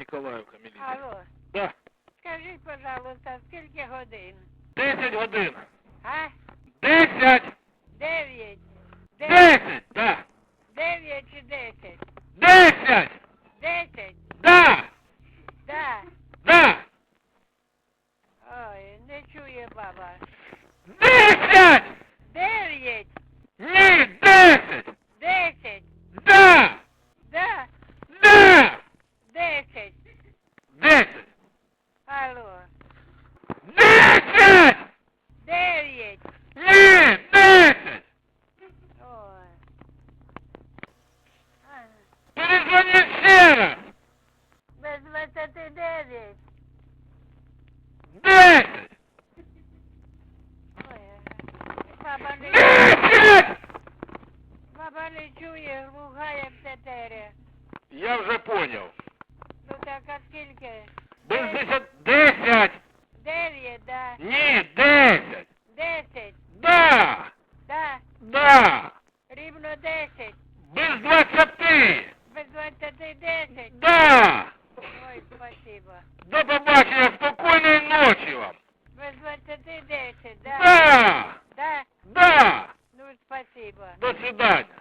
Ніколаївка, міліція. Алло, Да. скажіть, пожалуйста, скільки годин? 10 годин. А? 10! Дев'ять. Де- 10! Да! Дев'ять чи десять? 10! Десять? Да! Да. Да! Ой, не чує баба. 10! 10! Алло. 10! Дев'ять. Ні, 10! Ой. А, Перезвони ще раз! Без двадцяти дев'ять. 10! Ой. Баба не, 10! баба не чує, як тетеря. Я вже поняв. Пока скільки? Десять. Десять. Дев'ять, да. Ні, десять. Десять. Да. Да. Да. Рівно десять. Без двадцяти. Без двадцяти десять. Да. Ой, спасибо. До побачення, спокійної ночі вам. Без двадцяти десять, да? Да. Да. Да. Ну, спасибо. До свидания.